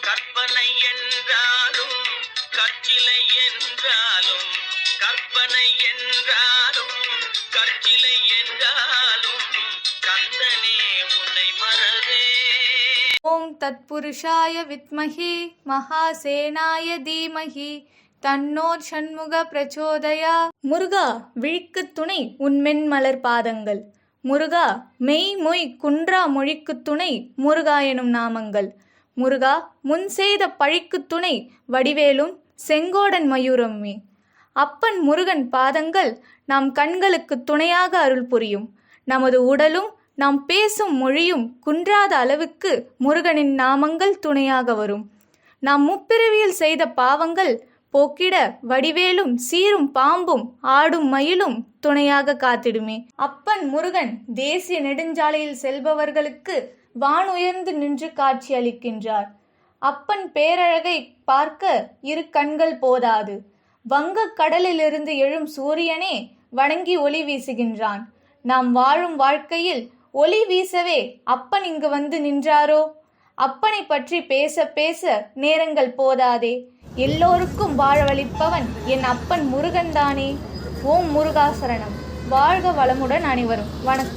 கற்பனை என்றாலும் கற்சிலை என்றாலும் கற்பனை என்றாலும் கற்சிலை என்றாலும் கந்தனே உன்னை மறவே ஓம் தத்புருஷாய வித்மஹி மகாசேனாய தீமஹி தன்னோர் சண்முக பிரச்சோதயா. முருகா விழிக்கு துணை உன்மென் மலர் பாதங்கள். முருகா மெய் மொய் குன்றா மொழிக்குத் துணை முருகா எனும் நாமங்கள். முருகா முன் செய்த பழிக்குத் துணை வடிவேலும் செங்கோடன் மயூரமே அப்பன் முருகன் பாதங்கள் நம் கண்களுக்கு துணையாக அருள் புரியும். நமது உடலும் நாம் பேசும் மொழியும் குன்றாத அளவுக்கு முருகனின் நாமங்கள் துணையாக வரும். நாம் முப்பிறவியில் செய்த பாவங்கள் போக்கிட வடிவேலும் சீரும் பாம்பும் ஆடும் மயிலும் துணையாக காத்திடுமே. அப்பன் முருகன் தேசிய நெடுஞ்சாலையில் செல்பவர்களுக்கு வானுயர்ந்து நின்று காட்சி அளிக்கின்றார். அப்பன் பேரழகை பார்க்க இரு கண்கள் போதாது. வங்கக் கடலிலிருந்து எழும் சூரியனே வணங்கி ஒளி வீசுகின்றான். நாம் வாழும் வாழ்க்கையில் ஒளி வீசவே அப்பன் இங்கு வந்து நின்றாரோ? அப்பனை பற்றி பேச பேச நேரங்கள் போதாதே. எல்லோருக்கும் வாழவழிப்பவன் என் அப்பன் முருகன்தானே? ஓம் முருகாசரணம். வாழ்க வளமுடன் அனைவரும். வணக்கம்.